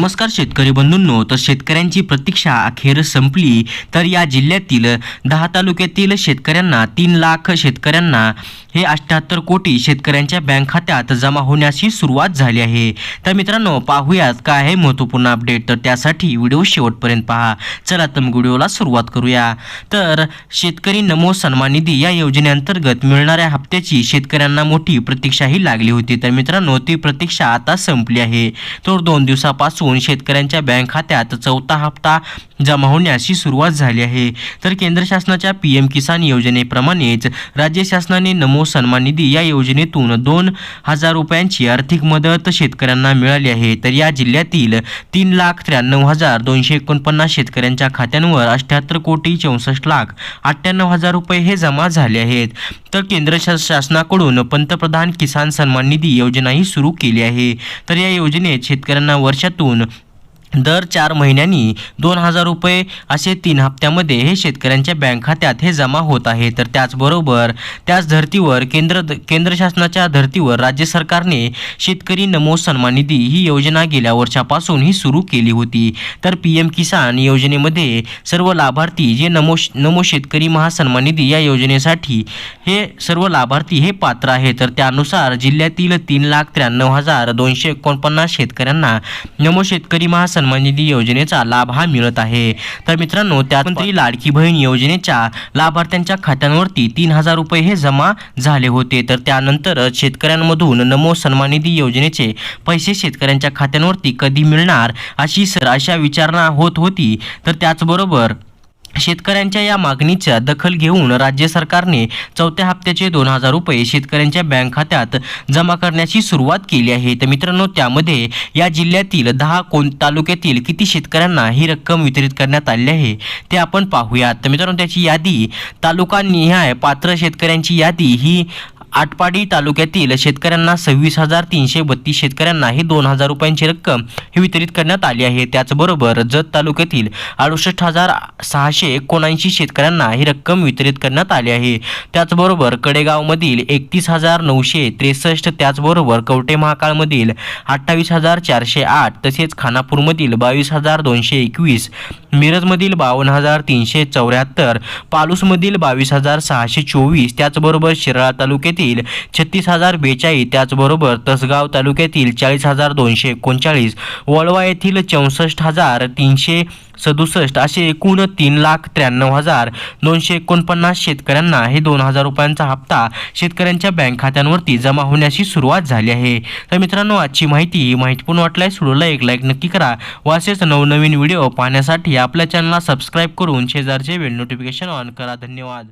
नमस्कार शेतकरी बंधूंनो तर शेतकऱ्यांची प्रतीक्षा अखेर संपली. तर या जिल्ह्यातील दहा तालुक्यातील शेतकऱ्यांना तीन लाख शेतकऱ्यांना हे अठ्ठ्याहत्तर कोटी शेतकऱ्यांच्या बँक खात्यात जमा होण्याची सुरुवात झाली आहे. तर मित्रांनो पाहूयात काय आहे महत्त्वपूर्ण अपडेट. तर त्यासाठी व्हिडिओ शेवटपर्यंत पहा. चला तर मग व्हिडिओला सुरुवात करूया. तर शेतकरी नमो सन्मान निधी या योजनेअंतर्गत मिळणाऱ्या हप्त्याची शेतकऱ्यांना मोठी प्रतीक्षाही लागली होती. तर मित्रांनो ती प्रतीक्षा आता संपली आहे. तर दोन दिवसापासून शेतकऱ्यांच्या बँक खात्यात चौथा हप्ता जमा होण्याची सुरुवात झाली आहे. तर केंद्र शासनाच्या पी एम किसान योजनेप्रमाणेच राज्य शासनाने नमो सन्मान निधी या योजनेतून दोन हजार रुपयांची आर्थिक मदत शेतकऱ्यांना मिळाली आहे. तर या जिल्ह्यातील तीन लाख त्र्याण्णव हजार दोनशे एकोणपन्नास शेतकऱ्यांच्या खात्यांवर अठ्ठ्याहत्तर कोटी चौसष्ट लाख अठ्ठ्याण्णव हजार रुपये हे जमा झाले आहेत. तर केंद्र शा- शासनाकडून पंतप्रधान किसान सन्मान निधी योजनाही सुरू केली आहे. तर या योजनेत शेतकऱ्यांना वर्षातून दर चार महिन्यांनी दोन हजार रुपये असे तीन हप्त्यामध्ये हे शेतकऱ्यांच्या बँक खात्यात हे जमा होत आहे. तर त्याचबरोबर त्याच धर्तीवर केंद्र केंद्र शासनाच्या धर्तीवर राज्य सरकारने शेतकरी नमो सन्मान निधी ही योजना गेल्या वर्षापासून ही सुरू केली होती. तर पी एम किसान योजनेमध्ये सर्व लाभार्थी जे नमो नमो शेतकरी महासन्मान निधी या योजनेसाठी हे सर्व लाभार्थी हे पात्र आहे तर त्यानुसार जिल्ह्यातील तीन लाख त्र्याण्णव हजार दोनशे एकोणपन्नास शेतकऱ्यांना नमो शेतकरी महासन्मान निधी योजनेचा लाभ हा मिळत आहे. तर मित्रांनो त्यानंतर लाडकी बहीण योजनेच्या लाभार्थ्यांच्या खात्यांवरती तीन हजार रुपये हे जमा झाले होते. तर त्यानंतर शेतकऱ्यांमधून नमो सन्मान निधी योजनेचे पैसे शेतकऱ्यांच्या खात्यांवरती कधी मिळणार अशी सर अशा विचारणा होत होती. तर त्याचबरोबर शेतकऱ्यांच्या या मागणीच्या दखल घेऊन राज्य सरकारने चौथ्या हप्त्याचे दोन हजार रुपये शेतकऱ्यांच्या बँक खात्यात जमा करण्याची सुरुवात केली आहे. तर मित्रांनो त्यामध्ये या जिल्ह्यातील दहा कोण तालुक्यातील किती शेतकऱ्यांना ही रक्कम वितरित करण्यात आली आहे ते आपण पाहूयात. तर मित्रांनो त्याची यादी तालुका निहाय पात्र शेतकऱ्यांची यादी ही आटपाडी तालुक्यातील शेतकऱ्यांना सव्वीस हजार तीनशे बत्तीस शेतकऱ्यांना ही दोन हजार रुपयांची रक्कम ही वितरित करण्यात आली आहे. त्याचबरोबर जत तालुक्यातील अडुसष्ट हजार सहाशे एकोणऐंशी शेतकऱ्यांना ही रक्कम वितरित करण्यात आली आहे. त्याचबरोबर कडेगावमधील एकतीस हजार नऊशे त्रेसष्ट त्याचबरोबर कवटे महाकाळमधील अठ्ठावीस हजार चारशे आठ तसेच खानापूरमधील बावीस हजार दोनशे एकवीस मिरजमधील बावन्न हजार तीनशे चौऱ्याहत्तर पालूसमधील बावीस हजार सहाशे चोवीस त्याचबरोबर शिराळा तालुक्यातील छत्तीस हजार बेचाळीस त्याचबरोबर तसगाव तालुक्यातील चाळीस हजार दोनशे एकोणचाळीस वळवा येथील चौसष्ट हजार तीनशे सदुसष्ट असे एकूण तीन लाख त्र्याण्णव हजार दोनशे एकोणपन्नास शेतकऱ्यांना हे दोन हजार रुपयांचा हप्ता शेतकऱ्यांच्या बँक खात्यांवरती जमा होण्याची सुरुवात झाली आहे. तर मित्रांनो आजची माहिती माहितीपूर्ण वाटल्यास व्हिडिओला एक लाईक नक्की करा. व असेच नवनवीन व्हिडिओ पाहण्यासाठी आपल्या चॅनलला सबस्क्राईब करून शेजारचे वेळ नोटिफिकेशन ऑन करा. धन्यवाद.